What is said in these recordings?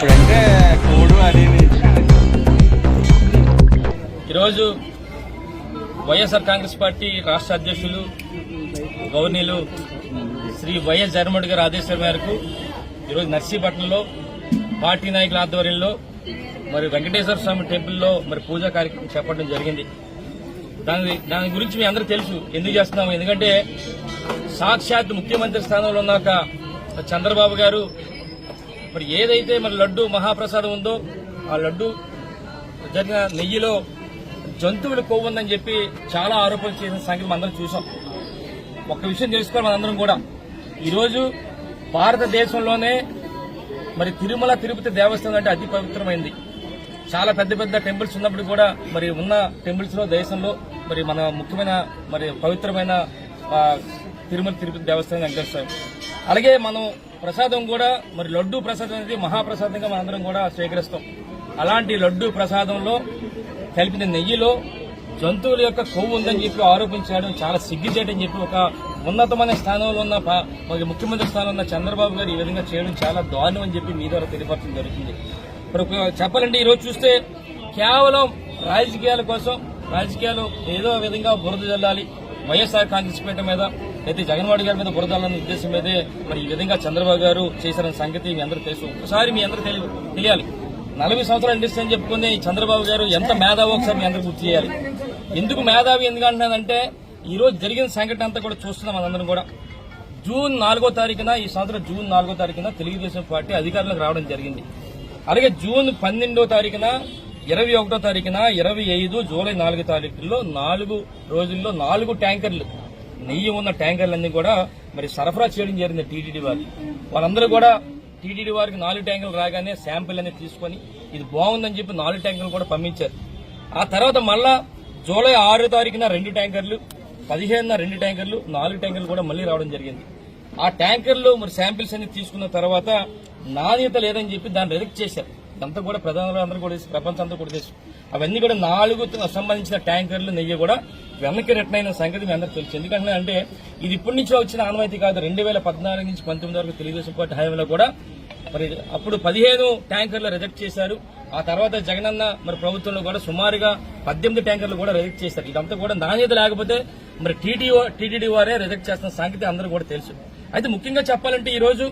ఇప్పుడంటే కోడు అది ఈరోజు వైఎస్ఆర్ కాంగ్రెస్ పార్టీ రాష్ట్ర అధ్యక్షులు గవర్నీలు శ్రీ వైఎస్ జగన్మోహన్ గారి ఆదేశాల మేరకు ఈరోజు నర్సీపట్నంలో పార్టీ నాయకుల ఆధ్వర్యంలో మరి వెంకటేశ్వర స్వామి టెంపుల్లో మరి పూజా కార్యక్రమం చేపట్టడం జరిగింది. దాని దాని గురించి మీ అందరూ తెలుసు ఎందుకు చేస్తున్నాము. ఎందుకంటే సాక్షాత్ ముఖ్యమంత్రి స్థానంలో ఉన్నాక చంద్రబాబు గారు మరి ఏదైతే మరి లడ్డు మహాప్రసాదం ఉందో ఆ లడ్డు జరిగిన నెయ్యిలో జంతువులు కొవ్వు ఉందని చెప్పి చాలా ఆరోపణలు చేసిన సంగతి మనందరం చూసాం. ఒక్క విషయం తెలుసుకోవాలి మనందరం కూడా. ఈరోజు భారతదేశంలోనే మరి తిరుమల తిరుపతి దేవస్థానం అంటే అతి పవిత్రమైంది. చాలా పెద్ద పెద్ద టెంపుల్స్ ఉన్నప్పుడు కూడా మరి ఉన్న టెంపుల్స్లో దేశంలో మరి మన ముఖ్యమైన మరి పవిత్రమైన తిరుమల తిరుపతి దేవస్థానం వెంకటేశ్వర అలాగే మనం ప్రసాదం కూడా మరి లడ్డు ప్రసాదం అనేది మహాప్రసాదంగా మనందరం కూడా స్వీకరిస్తాం. అలాంటి లడ్డూ ప్రసాదంలో కలిపిన నెయ్యిలో జంతువుల యొక్క కొవ్వు ఉందని చెప్పి ఆరోపించడం. చాలా సిగ్గుచేటని చెప్పి ఒక ఉన్నతమైన స్థానంలో ఉన్న మరి ముఖ్యమంత్రి స్థానంలో ఉన్న చంద్రబాబు గారు ఈ విధంగా చేయడం చాలా దారుణం అని చెప్పి మీ ద్వారా తెలియపరచడం జరుగుతుంది. మరి ఒక చెప్పాలంటే ఈరోజు చూస్తే కేవలం రాజకీయాల కోసం రాజకీయాలు ఏదో విధంగా బురద జల్లాలి. వైఎస్ఆర్ కాంగ్రెస్ పీఠ మీద అయితే జగన్వాడి గారి మీద బురదాలన్న ఉద్దేశం మీదే మరి ఈ విధంగా చంద్రబాబు గారు చేసిన సంగతి మీ అందరూ తెలుసు. ఒకసారి మీ అందరూ తెలి- తెలియాలి. నలభై సంవత్సరాలు ఇండస్ట్రీ అని చెప్పుకుని చంద్రబాబు గారు ఎంత మేధావో ఒకసారి మీ అందరూ గుర్తు చేయాలి. ఎందుకు మేధావి ఎందుకు అంటున్నానంటే ఈ రోజు జరిగిన సంఘటన అంతా కూడా చూస్తున్నాం మనందరం కూడా. జూన్ నాలుగో తారీఖున ఈ సంవత్సరం జూన్ నాలుగో తారీఖున తెలుగుదేశం పార్టీ అధికారంలోకి రావడం జరిగింది. అలాగే జూన్ పన్నెండో తారీఖున ఇరవై ఒకటో తారీఖున ఇరవై ఐదు జూలై నాలుగో తారీఖుల్లో నాలుగు రోజుల్లో నాలుగు ట్యాంకర్లు నెయ్యి ఉన్న ట్యాంకర్లన్నీ కూడా మరి సరఫరా చేయడం జరిగింది టీటీడీ వారు. వాళ్ళందరూ కూడా టీటీడీ వారికి నాలుగు ట్యాంకులు రాగానే శాంపిల్ అనేది తీసుకొని ఇది బాగుందని చెప్పి నాలుగు ట్యాంకులు కూడా పంపించారు. ఆ తర్వాత మళ్ళా జూలై ఆరో తారీఖున రెండు ట్యాంకర్లు పదిహేనున రెండు ట్యాంకర్లు నాలుగు ట్యాంకర్లు కూడా మళ్ళీ రావడం జరిగింది. ఆ ట్యాంకర్లు మరి శాంపిల్స్ అనేది తీసుకున్న తర్వాత నాణ్యత లేదని చెప్పి దాన్ని రిజెక్ట్ చేశారు. ఇదంతా కూడా ప్రధానంలో అందరూ కూడా ప్రపంచం అంతా కూడా తెలుసు అవన్నీ కూడా నాలుగు సంబంధించిన ట్యాంకర్లు నెయ్యి కూడా వెనక్కి రిటర్న్ అయిన సంగతి మీ అందరూ తెలుసు. ఎందుకంటే అంటే ఇది ఇప్పటి నుంచి వచ్చిన ఆనవాయితీ కాదు. రెండు వేల పద్నాలుగు నుంచి పంతొమ్మిది వరకు తెలుగుదేశం పార్టీ హయాంలో కూడా మరి అప్పుడు పదిహేను ట్యాంకర్లు రిజెక్ట్ చేశారు. ఆ తర్వాత జగనన్న మరి ప్రభుత్వంలో కూడా సుమారుగా పద్దెనిమిది ట్యాంకర్లు కూడా రిజెక్ట్ చేశారు. ఇదంతా కూడా నాణ్యత లేకపోతే మరి టీటీఓ టీటీడీ వారే రిజెక్ట్ చేస్తున్న సంగతి అందరూ కూడా తెలుసు. అయితే ముఖ్యంగా చెప్పాలంటే ఈ రోజు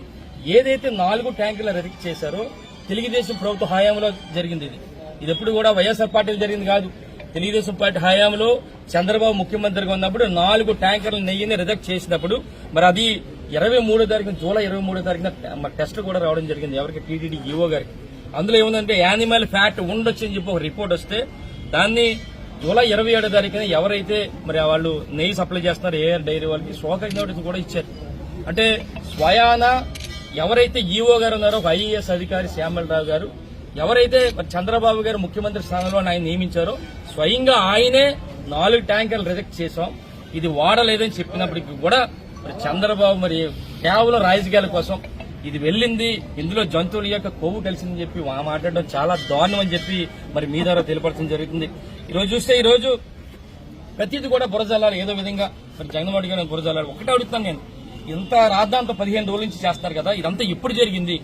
ఏదైతే నాలుగు ట్యాంకులు రిజెక్ట్ చేశారో తెలుగుదేశం ప్రభుత్వ హయాంలో జరిగింది ఇది. ఇది ఎప్పుడు కూడా వైఎస్ఆర్ పార్టీలు జరిగింది కాదు. తెలుగుదేశం పార్టీ హయాంలో చంద్రబాబు ముఖ్యమంత్రిగా ఉన్నప్పుడు నాలుగు ట్యాంకర్ల నెయ్యిని రిజెక్ట్ చేసినప్పుడు మరి అది ఇరవై మూడో తారీఖున జూలై ఇరవై మూడో తారీఖున మరి టెస్ట్ కూడా రావడం జరిగింది ఎవరికి? టీటీడీ ఈఓ గారికి. అందులో ఏముందంటే యానిమల్ ఫ్యాట్ ఉండొచ్చు అని చెప్పి ఒక రిపోర్ట్ వస్తే దాన్ని జూలై ఇరవై ఏడో తారీఖున ఎవరైతే మరి వాళ్ళు నెయ్యి సప్లై చేస్తున్నారో ఏఆర్ డైరీ వాళ్ళకి శోక నోటీస్ కూడా ఇచ్చారు. అంటే స్వయాన ఎవరైతే ఈఓ గారు ఉన్నారో ఒక ఐఏఎస్ అధికారి శ్యామలరావు గారు ఎవరైతే చంద్రబాబు గారు ముఖ్యమంత్రి స్థానంలో ఆయన నియమించారో స్వయంగా ఆయనే నాలుగు ట్యాంకర్లు రిజెక్ట్ చేశాం. ఇది వాడలేదని చెప్పినప్పటికీ కూడా మరి చంద్రబాబు మరి కేవలం రాజకీయాల కోసం ఇది వెళ్ళింది. ఇందులో జంతువుల యొక్క కొవ్వు కలిసిందని చెప్పి మాట్లాడడం చాలా దారుణం అని చెప్పి మరి మీ ద్వారా తెలియపరచడం జరుగుతుంది. ఈ రోజు చూస్తే ఈరోజు ప్రతిది కూడా బురజల్లాలి ఏదో విధంగా మరి జగన్మోహన్ గారు బురజల్లాలి. ఒకటే అడుగుతాను నేను. ఇంత రాద్దాంత పదిహేను రోజుల నుంచి చేస్తారు కదా ఇదంతా ఇప్పుడు జరిగింది?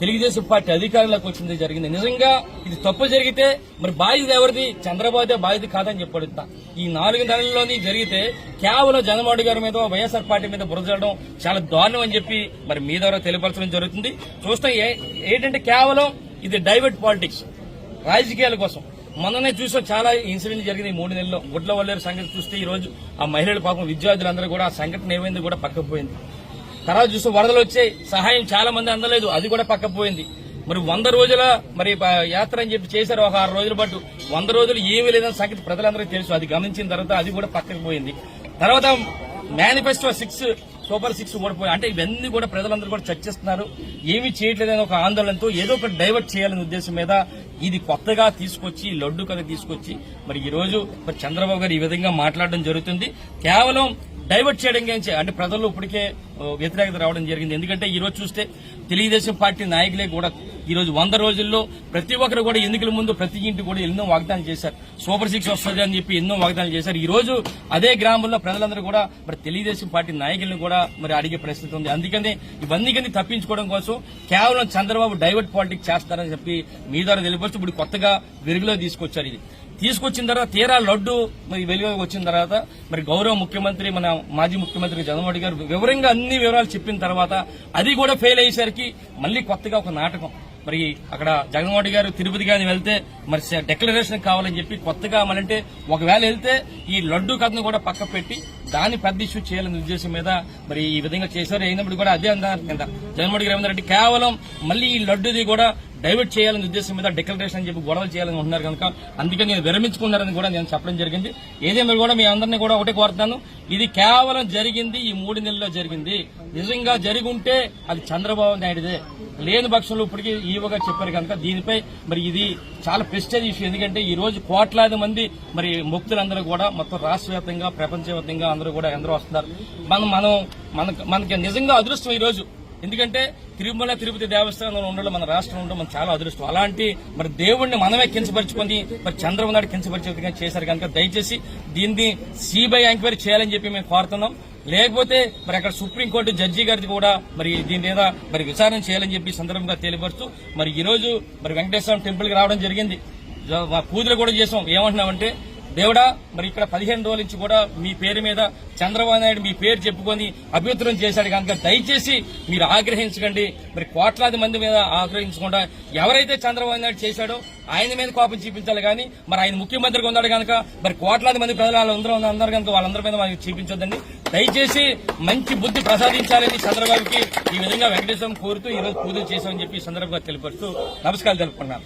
తెలుగుదేశం పార్టీ అధికారంలోకి వచ్చింది జరిగింది. నిజంగా ఇది తప్పు జరిగితే మరి బాధ్యత ఎవరిది? చంద్రబాబుదే బాధ్యత కాదని చెప్పి ఈ నాలుగు నెలల్లోని జరిగితే కేవలం జగన్మోహన్ గారి మీద వైఎస్ఆర్ పార్టీ మీద బురదడం చాలా దారుణం అని చెప్పి మరి మీ ద్వారా తెలియపరచడం జరుగుతుంది. చూస్తే ఏంటంటే కేవలం ఇది డైవర్ట్ పాలిటిక్స్ రాజకీయాల కోసం. మొన్ననే చూసాం చాలా ఇన్సిడెంట్ జరిగింది మూడు నెలల్లో. గుడ్ల వల్లేరు సంగతి చూస్తే ఈ రోజు ఆ మహిళలు పాపం విద్యార్థులందరూ కూడా ఆ సంఘటన ఏమైంది కూడా పక్కపోయింది తర్వాత చూస్తే వరదలు వచ్చాయి సహాయం చాలా మంది అందలేదు అది కూడా పక్కపోయింది మరి వంద రోజుల మరి యాత్ర అని చెప్పి చేశారు ఒక ఆరు రోజుల పాటు. వంద రోజులు ఏమీ లేదని సంగతి ప్రజలందరికీ తెలుసు అది గమనించిన తర్వాత అది కూడా పక్కకు పోయింది. తర్వాత మేనిఫెస్టో సిక్స్ సూపర్ సిక్స్ ఓడిపోయి అంటే ఇవన్నీ కూడా ప్రజలందరూ కూడా చర్చిస్తున్నారు ఏమీ చేయట్లేదని ఒక ఆందోళనతో ఏదో ఒకటి డైవర్ట్ చేయాలనే ఉద్దేశం మీద ఇది కొత్తగా తీసుకొచ్చి లడ్డు కథ తీసుకొచ్చి మరి ఈ రోజు మరి చంద్రబాబు గారు ఈ విధంగా మాట్లాడడం జరుగుతుంది. కేవలం డైవర్ట్ చేయడం గురించి అంటే ప్రజల్లో ఇప్పటికే వ్యతిరేకత రావడం జరిగింది. ఎందుకంటే ఈరోజు చూస్తే తెలుగుదేశం పార్టీ నాయకులే కూడా ఈ రోజు వంద రోజుల్లో ప్రతి ఒక్కరు కూడా ఎన్నికల ముందు ప్రతి ఇంటి కూడా ఎన్నో వాగ్దానాలు చేశారు. సూపర్ సిక్స్ వస్తుంది అని చెప్పి ఎన్నో వాగ్దానాలు చేశారు. ఈ రోజు అదే గ్రామంలో ప్రజలందరూ కూడా మరి తెలుగుదేశం పార్టీ నాయకులను కూడా మరి అడిగే పరిస్థితి ఉంది. అందుకని ఇవన్నీ కానీ తప్పించుకోవడం కోసం కేవలం చంద్రబాబు డైవర్ట్ పాలిటిక్స్ చేస్తారని చెప్పి మీ ద్వారా తెలియపరుస్తూ ఇప్పుడు కొత్తగా వెలుగులో తీసుకొచ్చారు ఇది. తీసుకొచ్చిన తర్వాత తీరా లడ్డు మరి వెలుగులోకి వచ్చిన తర్వాత మరి గౌరవ ముఖ్యమంత్రి మన మాజీ ముఖ్యమంత్రి జగన్మోహన్ రెడ్డి గారు వివరంగా అన్ని వివరాలు చెప్పిన తర్వాత అది కూడా ఫెయిల్ అయ్యేసరికి మళ్ళీ కొత్తగా ఒక నాటకం. మరి అక్కడ జగన్మోహన్ రెడ్డి గారు తిరుపతి గారిని వెళ్తే మరి డెక్లరేషన్ కావాలని చెప్పి కొత్తగా మనంటే ఒకవేళ వెళ్తే ఈ లడ్డు కథను కూడా పక్క పెట్టి దాన్ని పెద్ద ఇష్యూ చేయాలనే ఉద్దేశం మీద మరి ఈ విధంగా చేశారు. అయినప్పుడు కూడా అదే అన్నారు కింద. జగన్మోహన్ రెడ్డి రేవంత్ కేవలం మళ్ళీ ఈ లడ్డుది కూడా డైవర్ట్ చేయాలనే ఉద్దేశం మీద డిక్లరేషన్ అని చెప్పి గొడవలు చేయాలని ఉంటున్నారు కనుక అందుకే నేను విరమించుకున్నారని కూడా నేను చెప్పడం జరిగింది. ఏదేమైనా కూడా మీ అందరినీ కూడా ఒకటే కోరుతున్నాను. ఇది కేవలం జరిగింది ఈ మూడు నెలల్లో జరిగింది. నిజంగా జరిగి ఉంటే అది చంద్రబాబు నాయుడుదే. లేని పక్షంలో ఇప్పటికీ ఈవోగా చెప్పారు కనుక దీనిపై మరి ఇది చాలా ప్రెస్టేజ్ ఇష్యూ. ఎందుకంటే ఈ రోజు కోట్లాది మంది మరి ముక్తులందరూ కూడా మొత్తం రాష్ట్ర వ్యాప్తంగా ప్రపంచవ్యాప్తంగా అందరూ కూడా ఎందరో వస్తున్నారు. మనం మనం మనకు మనకి నిజంగా అదృష్టం ఈ రోజు. ఎందుకంటే తిరుమల తిరుపతి దేవస్థానంలో ఉండడం మన రాష్ట్రం ఉండడం మన చాలా అదృష్టం. అలాంటి మరి దేవుణ్ణి మనమే కించపరుచుకొని మరి చంద్రబాబు నాయుడు కించపరిచే చేశారు కనుక దయచేసి దీన్ని సిబిఐ ఎంక్వైరీ చేయాలని చెప్పి మేము కోరుతున్నాం. లేకపోతే మరి అక్కడ సుప్రీంకోర్టు జడ్జి గారిది కూడా మరి దీని మీద మరి విచారణ చేయాలని చెప్పి సందర్భంగా తెలియపరుస్తూ మరి ఈరోజు మరి వెంకటేశ్వర టెంపుల్కి రావడం జరిగింది. పూజలు కూడా చేసాం. ఏమంటున్నామంటే దేవుడా మరి ఇక్కడ పదిహేను రోజుల నుంచి కూడా మీ పేరు మీద చంద్రబాబు నాయుడు మీ పేరు చెప్పుకొని అభ్యుత్తరం చేశాడు కనుక దయచేసి మీరు ఆగ్రహించకండి. మరి కోట్లాది మంది మీద ఆగ్రహించకుండా ఎవరైతే చంద్రబాబు నాయుడు చేశాడో ఆయన మీద కోపం చూపించాలి కానీ మరి ఆయన ముఖ్యమంత్రిగా ఉన్నాడు కనుక మరి కోట్లాది మంది ప్రజలు వాళ్ళందరూ అందరూ కనుక వాళ్ళందరి మీద మనకి చూపించొద్దండి. దయచేసి మంచి బుద్ధి ప్రసాదించాలని చంద్రబాబుకి ఈ విధంగా వెంకటేశ్వరం కోరుతూ ఈ రోజు పూజలు చేశామని చెప్పి సందర్భంగా తెలియపరుస్తూ నమస్కారాలు తెలుపుకున్నాను